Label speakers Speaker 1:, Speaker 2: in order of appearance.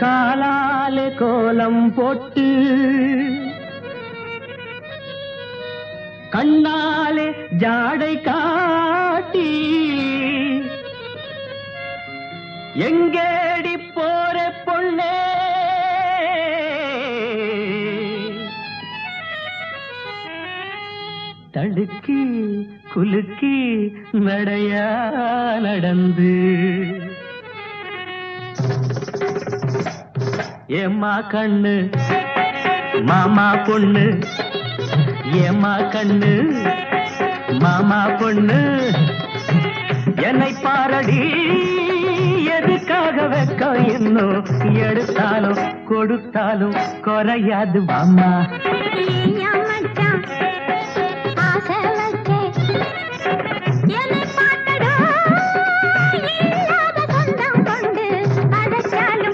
Speaker 1: காலாலே கோலம் போட்டு கண்ணாலே ஜாடை காட்டி எங்கேடி போற பொண்ணே? தடுக்கி குலுக்கி நடையா நடந்து ஏமா கண்ணு? மாமா பொண்ணு? ஏமா கண்ணு? மாமா பொண்ணு? என்னை பாரடி எதுக்காக வைக்க இன்னும்? எடுத்தாலும் கொடுத்தாலும் குறையாது மாமா.